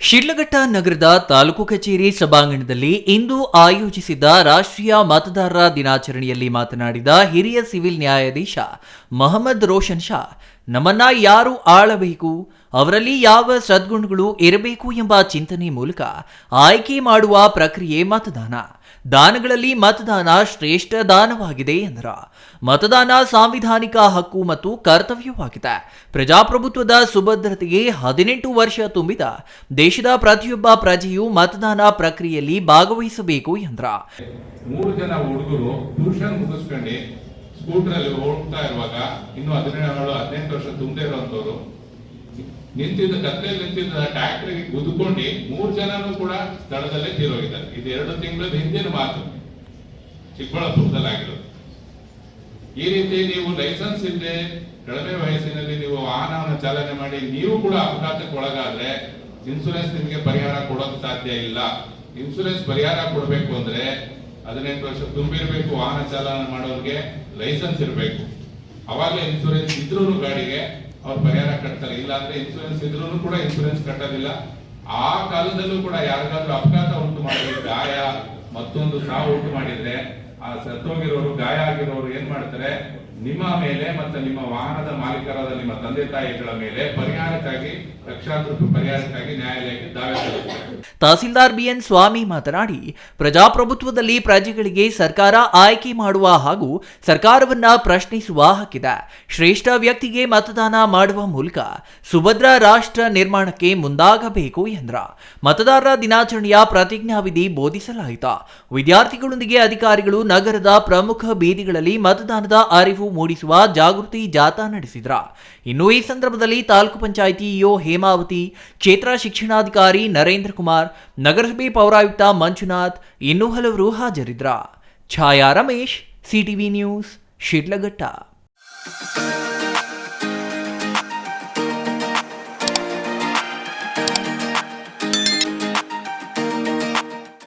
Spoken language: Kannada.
ಶಿಡ್ಲಘಟ್ಟ ನಗರದ ತಾಲೂಕು ಕಚೇರಿ ಸಭಾಂಗಣದಲ್ಲಿ ಇಂದು ಆಯೋಜಿಸಿದ್ದ ರಾಷ್ಟ್ರೀಯ ಮತದಾರರ ದಿನಾಚರಣೆಯಲ್ಲಿ ಮಾತನಾಡಿದ ಹಿರಿಯ ಸಿವಿಲ್ ನ್ಯಾಯಾಧೀಶ ಮೊಹಮ್ಮದ್ ರೋಷನ್ ಶಾ, ನಮ್ಮನ್ನ ಯಾರು ಆಳಬೇಕು? ಅವರಲ್ಲಿ ಯಾವ ಸದ್ಗುಣಗಳು ಇರಬೇಕು ಎಂಬ ಚಿಂತನೆ ಮೂಲಕ ಆಯ್ಕೆ ಮಾಡುವ ಪ್ರಕ್ರಿಯೆ ಮತದಾನ. ದಾನಗಳಲ್ಲಿ ಮತದಾನ ಶ್ರೇಷ್ಠ ದಾನವಾಗಿದೆ ಎಂದರ. ಮತದಾನ ಸಾಂವಿಧಾನಿಕ ಹಕ್ಕು ಮತ್ತು ಕರ್ತವ್ಯವಾಗಿದೆ. ಪ್ರಜಾಪ್ರಭುತ್ವದ ಸುಭದ್ರತೆಗೆ ಹದಿನೆಂಟು ವರ್ಷ ತುಂಬಿದ ದೇಶದ ಪ್ರತಿಯೊಬ್ಬ ಪ್ರಜೆಯು ಮತದಾನ ಪ್ರಕ್ರಿಯೆಯಲ್ಲಿ ಭಾಗವಹಿಸಬೇಕು ಎಂದ್ರ. ಮೂರು ಜನ ಹುಡುಗರು ಟ್ಯೂಷನ್ ಮುಗಿಸ್ಕೊಂಡು ಸ್ಕೂಟರ್ ಹೋಗ್ತಾ ಇರುವಾಗ ಇನ್ನು ಹದಿನೇಳು, ಹದಿನೆಂಟು ವರ್ಷ ತುಂಬದೇ ಇರುವಂತವ್ರು ನಿಂತಿದ್ದ ಕತ್ತೆ ನಿಂತಿದ್ದ ಟ್ಯಾಕ್ಟರ್ ಗುದ್ಕೊಂಡು ಮೂರ್ ಜನನು ಕೂಡ ಸ್ಥಳದಲ್ಲೇ ತೀರೋಗಿದ್ದಾರೆ. ಇದು ಎರಡು ತಿಂಗಳ ಹಿಂದಿನ ಮಾತು. ಚಿಕ್ಕಬಳ್ಳಾಪುರದಲ್ಲಿ ಆಗಿರೋದು ಈ ರೀತಿ ನೀವು ಲೈಸೆನ್ಸ್ ಇಲ್ಲದೆ ಕಡಿಮೆ ವಯಸ್ಸಿನಲ್ಲಿ ನೀವು ವಾಹನವನ್ನು ಚಾಲನೆ ಮಾಡಿ ನೀವು ಕೂಡ ಅಪಘಾತಕ್ಕೆ ಒಳಗಾದ್ರೆ ಇನ್ಸೂರೆನ್ಸ್ ನಿಮಗೆ ಪರಿಹಾರ ಕೊಡೋಕೆ ಸಾಧ್ಯ ಇಲ್ಲ. ಇನ್ಸೂರೆನ್ಸ್ ಪರಿಹಾರ ಕೊಡಬೇಕು ಅಂದ್ರೆ ಹದಿನೆಂಟು ವರ್ಷ ತುಂಬಿರಬೇಕು ವಾಹನ ಚಾಲನೆ ಮಾಡೋರಿಗೆ ಲೈಸೆನ್ಸ್ ಇರಬೇಕು. ಅವಾಗಲೇ ಇನ್ಸೂರೆನ್ಸ್ ಇದ್ರೂ ಗಾಡಿಗೆ ಅವ್ರು ಪರಿಹಾರ ಕಟ್ತಾರೆ. ಇಲ್ಲ ಅಂದ್ರೆ ಇನ್ಸೂರೆನ್ಸ್ ಇದ್ರೂ ಕೂಡ ಇನ್ಸೂರೆನ್ಸ್ ಕಟ್ಟೋದಿಲ್ಲ. ಆ ಕಾಲದಲ್ಲೂ ಕೂಡ ಯಾರಿಗಾದ್ರೂ ಅಪಘಾತ ಉಂಟು ಮಾಡಿದ್ರೆ, ಗಾಯ ಮತ್ತೊಂದು ಸಾವು ಉಂಟು ಮಾಡಿದ್ರೆ ಆ ಸತ್ತೋಗಿರೋರು, ಗಾಯ ಆಗಿರೋರು ಏನ್ ಮಾಡ್ತಾರೆ? ನಿಮ್ಮ ಮೇಲೆ ಮತ್ತೆ ನಿಮ್ಮ ವಾಹನದ ಮಾಲೀಕರಾದ ನಿಮ್ಮ ತಂದೆ ತಾಯಿಗಳ ಮೇಲೆ ಪರಿಹಾರಕ್ಕಾಗಿ, ಲಕ್ಷಾಂತರ ಪರಿಹಾರಕ್ಕಾಗಿ ನ್ಯಾಯಾಲಯಕ್ಕೆ ದಾವೆ ಸಲ್ಲಿಸ್ತಾರೆ. ತಹಸೀಲ್ದಾರ್ ಬಿಎನ್ ಸ್ವಾಮಿ ಮಾತನಾಡಿ, ಪ್ರಜಾಪ್ರಭುತ್ವದಲ್ಲಿ ಪ್ರಜೆಗಳಿಗೆ ಸರ್ಕಾರ ಆಯ್ಕೆ ಮಾಡುವ ಹಾಗೂ ಸರ್ಕಾರವನ್ನ ಪ್ರಶ್ನಿಸುವ ಹಕ್ಕಿದೆ. ಶ್ರೇಷ್ಠ ವ್ಯಕ್ತಿಗೆ ಮತದಾನ ಮಾಡುವ ಮೂಲಕ ಸುಭದ್ರ ರಾಷ್ಟ್ರ ನಿರ್ಮಾಣಕ್ಕೆ ಮುಂದಾಗಬೇಕು ಎಂದ್ರ. ಮತದಾರರ ದಿನಾಚರಣೆಯ ಪ್ರತಿಜ್ಞಾವಿಧಿ ಬೋಧಿಸಲಾಯಿತು. ವಿದ್ಯಾರ್ಥಿಗಳೊಂದಿಗೆ ಅಧಿಕಾರಿಗಳು ನಗರದ ಪ್ರಮುಖ ಬೀದಿಗಳಲ್ಲಿ ಮತದಾನದ ಅರಿವು ಮೂಡಿಸುವ ಜಾಗೃತಿ ಜಾಥಾ ನಡೆಸಿದ್ರ. ಇನ್ನು ಈ ಸಂದರ್ಭದಲ್ಲಿ ತಾಲೂಕು ಪಂಚಾಯಿತಿ ಇಒ ಹೇಮಾವತಿ, ಕ್ಷೇತ್ರ ಶಿಕ್ಷಣಾಧಿಕಾರಿ ನರೇಂದ್ರ ಕುಮಾರ್, ನಗರಸಭೆ ಪೌರಾಯುಕ್ತ ಮಂಜುನಾಥ್ ಇನ್ನೂ ಹಲವರು ಹಾಜರಿದ್ರ. Chhaya Ramesh, CTV news, Shidlaghatta.